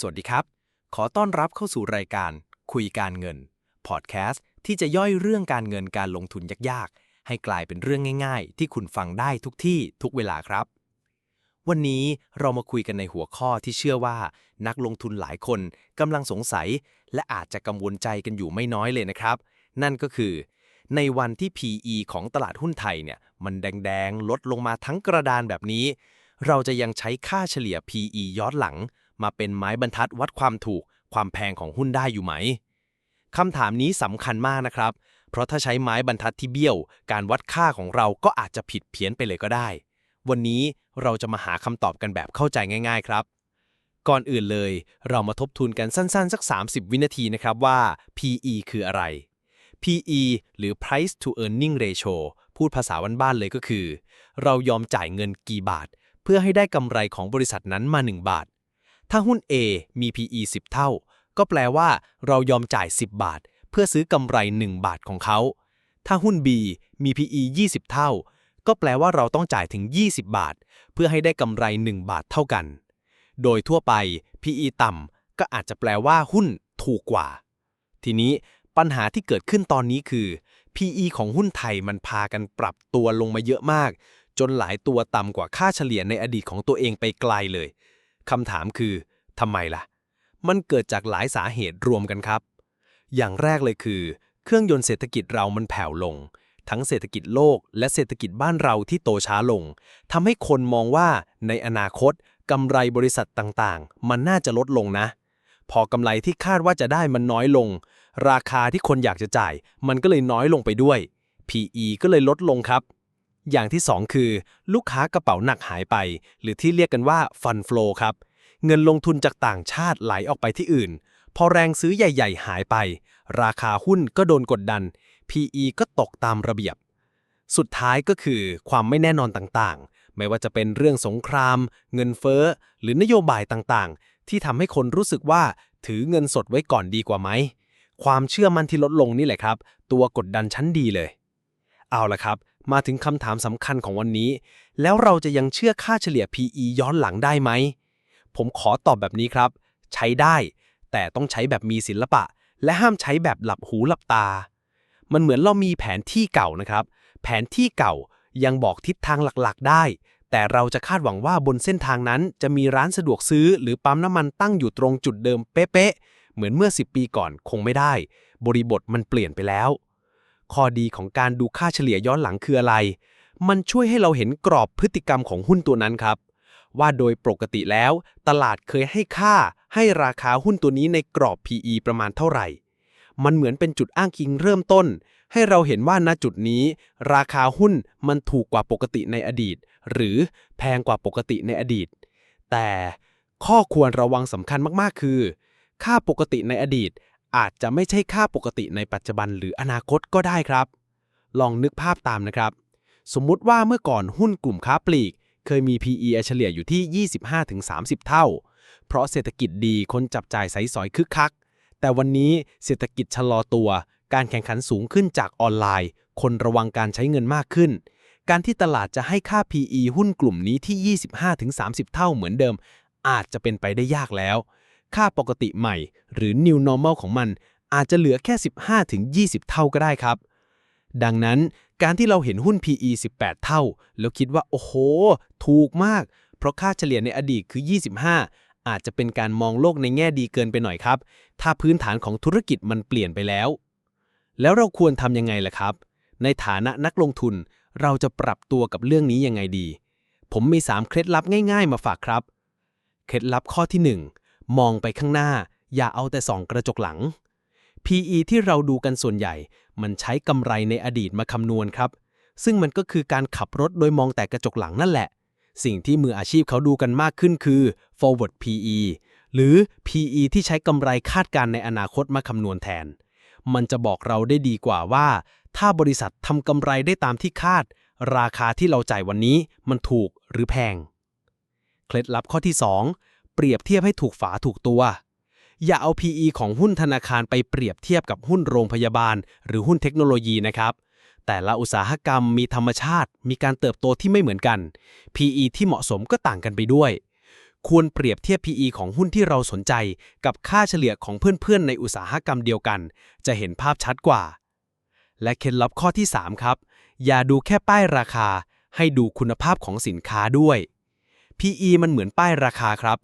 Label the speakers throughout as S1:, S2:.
S1: สวัสดีครับ ขอต้อนรับเข้าสู่รายการ คุยการเงิน พอดแคสต์ที่จะย่อยเรื่องการเงินการลงทุนยากๆ ให้กลายเป็นเรื่องง่าย ๆ ที่คุณฟังได้ทุกที่ทุกเวลาครับ วันนี้เรามาคุยกันในหัวข้อที่เชื่อว่า นักลงทุนหลายคนกำลังสงสัย และอาจจะกังวลใจกันอยู่ไม่น้อยเลยนะครับ นั่นก็คือ ในวันที่ PE ของตลาดหุ้นไทยเนี่ยมันแดงๆ ลดลงมาทั้งกระดานแบบนี้ เราจะยังใช้ค่าเฉลี่ย PE ย้อนหลัง มาเป็นไม้บรรทัดวัดความถูก ความแพงของหุ้นได้อยู่ไหมคำถามนี้สำคัญมากนะครับ เพราะถ้าใช้ไม้บรรทัดที่เบี้ยว การวัดค่าของเราก็อาจจะผิดเพี้ยนไปเลยก็ได้ วันนี้เราจะมาหาคำตอบกันแบบเข้าใจง่าย ๆ ครับ ก่อนอื่นเลย เรามาทบทวนกันสั้นๆ สัก 30 วินาทีนะครับว่า PE คืออะไร PE หรือ Price to Earning Ratio พูดภาษาบ้านๆเลยก็คือ เรายอมจ่ายเงินกี่บาท เพื่อให้ได้กำไรของบริษัทนั้นมา 1 บาท ถ้าหุ้น A มี PE 10 เท่า ก็แปลว่าเรายอมจ่าย 10 บาท เพื่อซื้อกำไร 1 บาทของเขา ถ้าหุ้น B มี PE 20 เท่า ก็แปลว่าเราต้องจ่ายถึง 20 บาท เพื่อให้ได้กำไร 1 บาทเท่ากัน โดยทั่วไป PE ต่ำก็อาจจะแปลว่าหุ้นถูกกว่า ทีนี้ปัญหาที่เกิดขึ้นตอนนี้คือ PE ของหุ้นไทยมันพากันปรับตัวลงมาเยอะมาก จนหลายตัวต่ำกว่าค่าเฉลี่ยในอดีตของตัวเองไปไกลเลย คำถามคือทำไมล่ะ มันเกิดจากหลายสาเหตุรวมกันครับ อย่างแรกเลยคือ เครื่องยนต์เศรษฐกิจเรามันแผ่วลง ทั้งเศรษฐกิจโลก และเศรษฐกิจบ้านเราที่โตช้าลงทำให้คนมองว่าในอนาคตกำไรบริษัทต่างๆ มันน่าจะลดลงนะ พอกำไรที่คาดว่าจะได้มันน้อยลง ราคาที่คนอยากจะจ่าย มันก็เลยน้อยลงไปด้วย PE ก็เลยลดลงครับ อย่างที่ 2 คือ ลูกค้ากระเป๋าหนักหายไป หรือที่เรียกกันว่าฟันฟล w ครับ เงินลงทุนจากต่างชาติไหลออกไปที่อื่น พอแรงซื้อใหญ่ ๆ หายไป ราคาหุ้นก็โดนกดดัน PE ก็ตกตามระเบียบ สุดท้ายก็คือความไม่แน่นอนต่างๆ ไม่ว่าจะเป็นเรื่องสงคราม เงินเฟ้อ หรือนโยบายต่างๆ ที่ทำให้คนรู้สึกว่าถือเงินสดไว้ก่อนดีกว่าไหม ความเชื่อมั่นที่ลดลงนี่แหละครับ ตัวกดดันชั้นดีเลย เอาละครับ มาถึงคำถามสำคัญของวันนี้ แล้วเราจะยังเชื่อค่าเฉลี่ย PE ย้อนหลังได้ไหม ผมขอตอบแบบนี้ครับ ใช้ได้ แต่ต้องใช้แบบมีศิลปะ และห้ามใช้แบบหลับหูหลับตา มันเหมือนเรามีแผนที่เก่านะครับ แผนที่เก่ายังบอกทิศทางหลักๆ ได้ แต่เราจะคาดหวังว่าบนเส้นทางนั้น จะมีร้านสะดวกซื้อ หรือปั๊มน้ำมันตั้งอยู่ตรงจุดเดิมเป๊ะๆเหมือนเมื่อ 10 ปีก่อนคงไม่ได้ บริบทมันเปลี่ยนไปแล้ว ข้อดีของการดูค่าเฉลี่ยย้อนหลังคืออะไร มันช่วยให้เราเห็นกรอบพฤติกรรมของหุ้นตัวนั้นครับ ว่าโดยปกติแล้ว ตลาดเคยให้ค่าให้ราคาหุ้นตัวนี้ในกรอบ PE ประมาณเท่าไหร่ มันเหมือนเป็นจุดอ้างอิงเริ่มต้น ให้เราเห็นว่าณจุดนี้ ราคาหุ้นมันถูกกว่าปกติในอดีต หรือแพงกว่าปกติในอดีต แต่ข้อควรระวังสำคัญมากๆ คือ ค่าปกติในอดีต อาจจะไม่ใช่ค่าปกติในปัจจุบันหรืออนาคตก็ได้ครับ ลองนึกภาพตามนะครับ สมมุติว่าเมื่อก่อนหุ้นกลุ่มค้าปลีก เคยมี PE เฉลี่ยอยู่ที่ 25-30 เท่า เพราะเศรษฐกิจดีคนจับจ่ายใสสอยคึกคัก แต่วันนี้เศรษฐกิจชะลอตัว การแข่งขันสูงขึ้นจากออนไลน์ คนระวังการใช้เงินมากขึ้น การที่ตลาดจะให้ค่า PE หุ้นกลุ่มนี้ที่ 25-30 เท่าเหมือนเดิม อาจจะเป็นไปได้ยากแล้ว ค่าปกติใหม่ หรือ new normal ของมัน อาจจะเหลือแค่ 15-20 เท่าก็ได้ครับ ดังนั้นการที่เราเห็นหุ้น PE 18 เท่า แล้วคิดว่า โอ้โห ถูกมาก เพราะค่าเฉลี่ยในอดีตคือ 25 อาจจะเป็นการมองโลกในแง่ดีเกินไปหน่อยครับ ถ้าพื้นฐานของธุรกิจมันเปลี่ยนไปแล้ว แล้วเราควรทำยังไงล่ะครับ ในฐานะนักลงทุน เราจะปรับตัวกับเรื่องนี้ยังไงดี ผมมี 3 เคล็ดลับง่าย ๆ มาฝากครับ เคล็ดลับข้อที่ 1 มองไปข้างหน้า อย่าเอาแต่ส่องกระจกหลัง PE ที่เราดูกันส่วนใหญ่ มันใช้กำไรในอดีตมาคำนวณครับ ซึ่งมันก็คือการขับรถโดยมองแต่กระจกหลังนั่นแหละ สิ่งที่มืออาชีพเขาดูกันมากขึ้นคือ forward PE หรือ PE ที่ใช้กำไรคาดการณ์ในอนาคตมาคำนวณแทน มันจะบอกเราได้ดีกว่าว่า ถ้าบริษัททำกำไรได้ตามที่คาด ราคาที่เราจ่ายวันนี้มันถูกหรือแพง เคล็ดลับข้อที่ 2 เปรียบเทียบให้ถูกฝาถูกตัว อย่าเอา PE ของหุ้นธนาคารไปเปรียบเทียบกับหุ้นโรงพยาบาล หรือหุ้นเทคโนโลยีนะครับ แต่ละอุตสาหกรรมมีธรรมชาติ มีการเติบโตที่ไม่เหมือนกัน PE ที่เหมาะสมก็ต่างกันไปด้วย
S2: ควรเปรียบเทียบ PE ของหุ้นที่เราสนใจ กับค่าเฉลี่ยของเพื่อนๆ ในอุตสาหกรรมเดียวกัน จะเห็นภาพชัดกว่า และเคล็ดลับข้อที่ 3 ครับ อย่าดูแค่ป้ายราคา ให้ดูคุณภาพของสินค้าด้วย PE มันเหมือนป้ายราคาครับ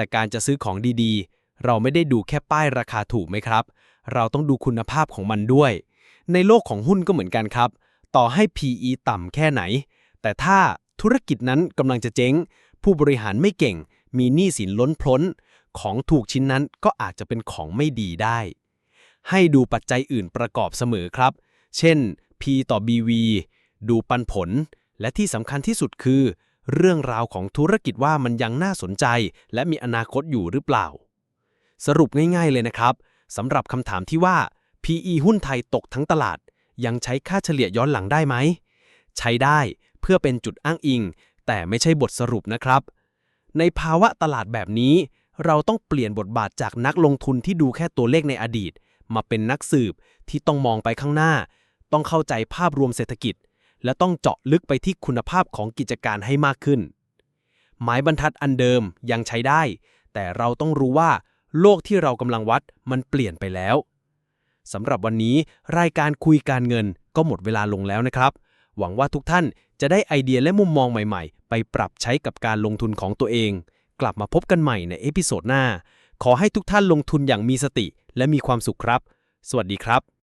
S2: แต่การจะซื้อของดีๆ เราไม่ได้ดูแค่ป้ายราคาถูกไหมครับ เราต้องดูคุณภาพของมันด้วย ในโลกของหุ้นก็เหมือนกันครับ ต่อให้ PE ต่ำแค่ไหน แต่ถ้าธุรกิจนั้นกำลังจะเจ๊ง ผู้บริหารไม่เก่ง มีหนี้สินล้นพ้น ของถูกชิ้นนั้นก็อาจจะเป็นของไม่ดีได้ ให้ดูปัจจัยอื่นประกอบเสมอครับ เช่น P ต่อ BV ดูปันผล และที่สำคัญที่สุดคือ เรื่องราวของธุรกิจว่ามันยังน่าสนใจ และมีอนาคตอยู่หรือเปล่า สรุปง่ายๆเลยนะครับสำหรับคำถามที่ว่า PE หุ้นไทยตกทั้งตลาด ยังใช้ค่าเฉลี่ยย้อนหลังได้ไหม ใช้ได้เพื่อเป็นจุดอ้างอิง แต่ไม่ใช่บทสรุปนะครับ ในภาวะตลาดแบบนี้ เราต้องเปลี่ยนบทบาทจากนักลงทุนที่ดูแค่ตัวเลขในอดีต มาเป็นนักสืบที่ต้องมองไปข้างหน้า ต้องเข้าใจภาพรวมเศรษฐกิจ และต้องเจาะลึกไปที่คุณภาพของกิจการให้มากขึ้น หมายบรรทัดอันเดิมยังใช้ได้ แต่เราต้องรู้ว่า โลกที่เรากำลังวัดมันเปลี่ยนไปแล้วสำหรับวันนี้รายการคุยการเงินก็หมดเวลาลงแล้วนะครับ หวังว่าทุกท่านจะได้ไอเดียและมุมมองใหม่ๆ ไปปรับใช้กับการลงทุนของตัวเอง กลับมาพบกันใหม่ในเอพิโซดหน้า ขอให้ทุกท่านลงทุนอย่างมีสติและมีความสุขครับ สวัสดีครับ